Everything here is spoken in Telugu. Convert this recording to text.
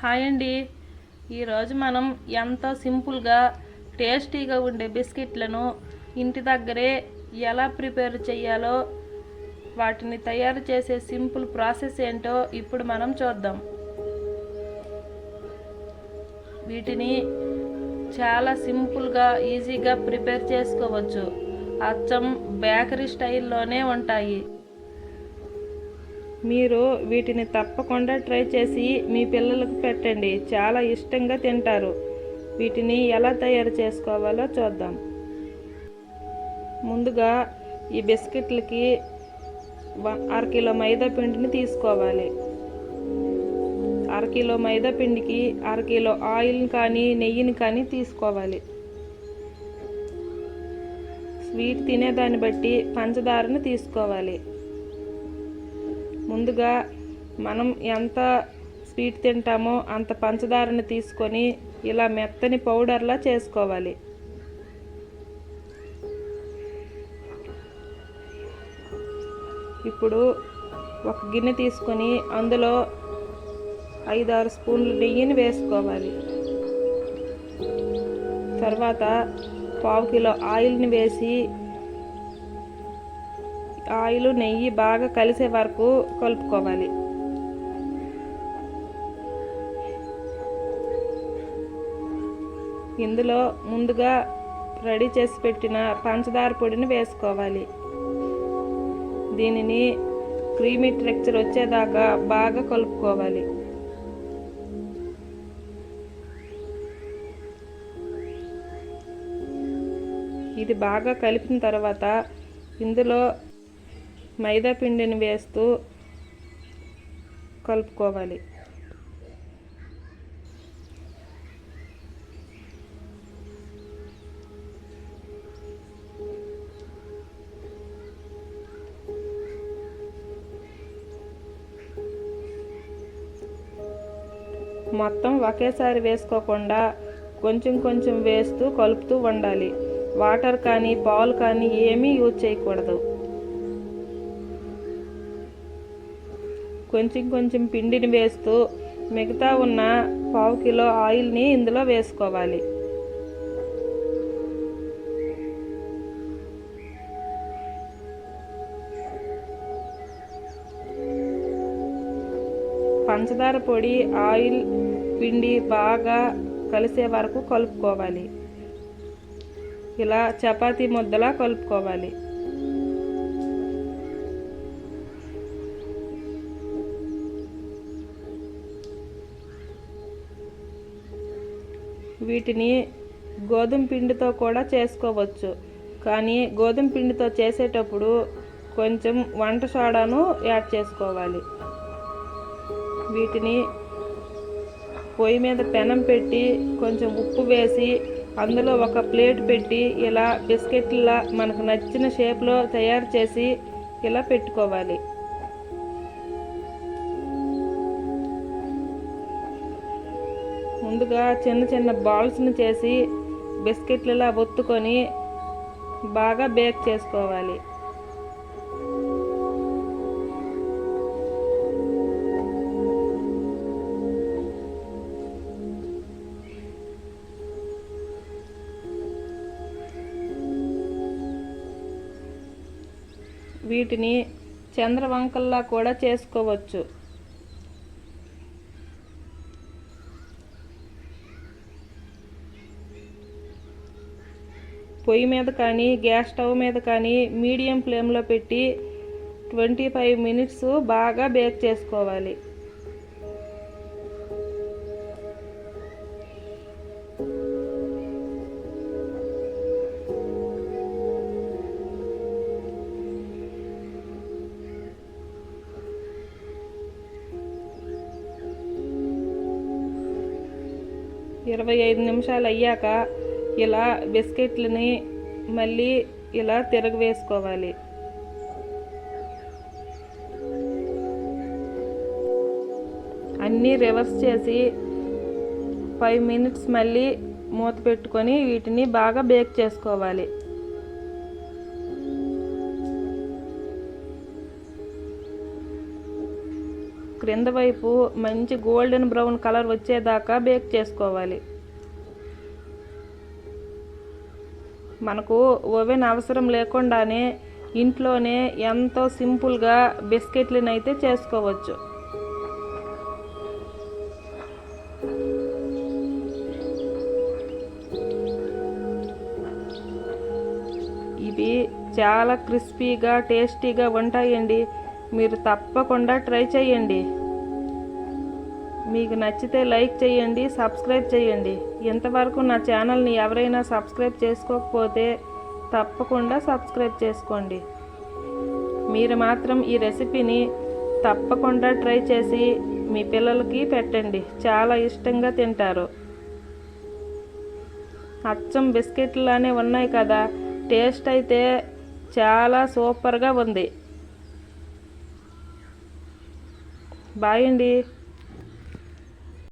హాయ్ అండి. ఈరోజు మనం ఎంతో సింపుల్గా టేస్టీగా ఉండే బిస్కెట్లను ఇంటి దగ్గరే ఎలా ప్రిపేర్ చేయాలో వాటిని తయారు చేసే సింపుల్ ప్రాసెస్ ఏంటో ఇప్పుడు మనం చూద్దాం. వీటిని చాలా సింపుల్గా ఈజీగా ప్రిపేర్ చేసుకోవచ్చు. అచ్చం బేకరీ స్టైల్లోనే ఉంటాయి. మీరు వీటిని తప్పకుండా ట్రై చేసి మీ పిల్లలకు పెట్టండి. చాలా ఇష్టంగా తింటారు. వీటిని ఎలా తయారు చేసుకోవాలో చూద్దాం. ముందుగా ఈ బిస్కెట్లకి వన్ అరకిలో మైదా పిండిని తీసుకోవాలి. అరకిలో మైదా పిండికి అరకిలో ఆయిల్ కానీ నెయ్యిని కానీ తీసుకోవాలి. స్వీట్ తినేదాన్ని బట్టి పంచదారను తీసుకోవాలి. ముందుగా మనం ఎంత స్వీట్ తింటామో అంత పంచదారని తీసుకొని ఇలా మెత్తని పౌడర్లా చేసుకోవాలి. ఇప్పుడు ఒక గిన్నె తీసుకొని అందులో ఐదు ఆరు స్పూన్లు నెయ్యిని వేసుకోవాలి. తర్వాత పావు కిలో ఆయిల్ని వేసి ఆయిల్ నెయ్యి బాగా కలిసే వరకు కలుపుకోవాలి. ఇందులో ముందుగా రెడీ చేసి పెట్టిన పంచదార పొడిని వేసుకోవాలి. దీనిని క్రీమీ టెక్చర్ వచ్చేదాకా బాగా కలుపుకోవాలి. ఇది బాగా కలిపిన తర్వాత ఇందులో మైదా పిండిని వేస్తూ కలుపుకోవాలి. మొత్తం ఒకేసారి వేసుకోకుండా కొంచెం కొంచెం వేస్తూ కలుపుతూ ఉండాలి వాటర్ కానీ బౌల్ కానీ ఏమీ యూజ్ చేయకూడదు. కొంచెం కొంచెం పిండిని వేస్తూ మిగతా ఉన్న పావు కిలో ఆయిల్ని ఇందులో వేసుకోవాలి. పంచదార పొడి ఆయిల్ పిండి బాగా కలిసే వరకు కలుపుకోవాలి. ఇలా చపాతీ ముద్దలా కలుపుకోవాలి. వీటిని గోధుమ పిండితో కూడా చేసుకోవచ్చు. కానీ గోధుమ పిండితో చేసేటప్పుడు కొంచెం వంట సోడాను యాడ్ చేసుకోవాలి. వీటిని పొయ్యి మీద పెనం పెట్టి కొంచెం ఉప్పు వేసి అందులో ఒక ప్లేట్ పెట్టి ఇలా బిస్కెట్లా మనకు నచ్చిన షేప్లో తయారు చేసి ఇలా పెట్టుకోవాలి. ముందుగా చిన్న చిన్న బాల్స్ని చేసి బిస్కెట్లలా ఒత్తుకొని బాగా బేక్ చేసుకోవాలి. వీటిని చంద్రవంకల్లా కూడా చేసుకోవచ్చు. పొయ్యి మీద కానీ గ్యాస్ స్టవ్ మీద కానీ మీడియం ఫ్లేమ్లో పెట్టి ట్వంటీ ఫైవ్ మినిట్స్ బాగా బేక్ చేసుకోవాలి. ఇరవై ఐదు నిమిషాలు అయ్యాక ఇలా బిస్కెట్లని మళ్ళీ ఇలా తిరగవేసుకోవాలి. అన్నీ రివర్స్ చేసి ఫైవ్ మినిట్స్ మళ్ళీ మూత పెట్టుకొని వీటిని బాగా బేక్ చేసుకోవాలి. క్రింద వైపు మంచి గోల్డెన్ బ్రౌన్ కలర్ వచ్చేదాకా బేక్ చేసుకోవాలి. మనకు ఓవెన్ అవసరం లేకుండానే ఇంట్లోనే ఎంతో సింపుల్గా బిస్కెట్లను అయితే చేసుకోవచ్చు. ఇవి చాలా క్రిస్పీగా టేస్టీగా ఉంటాయండి. మీరు తప్పకుండా ట్రై చేయండి. మీకు నచ్చితే లైక్ చేయండి సబ్స్క్రైబ్ చేయండి. ఇంతవరకు నా ఛానల్ని ఎవరైనా సబ్స్క్రైబ్ చేసుకోకపోతే తప్పకుండా సబ్స్క్రైబ్ చేసుకోండి. మీరు మాత్రం ఈ రెసిపీని తప్పకుండా ట్రై చేసి మీ పిల్లలకి పెట్టండి. చాలా ఇష్టంగా తింటారు. అచ్చం బిస్కెట్లానే ఉన్నాయి కదా టేస్ట్ అయితే చాలా సూపర్గా ఉంది. బాయ్ అండి.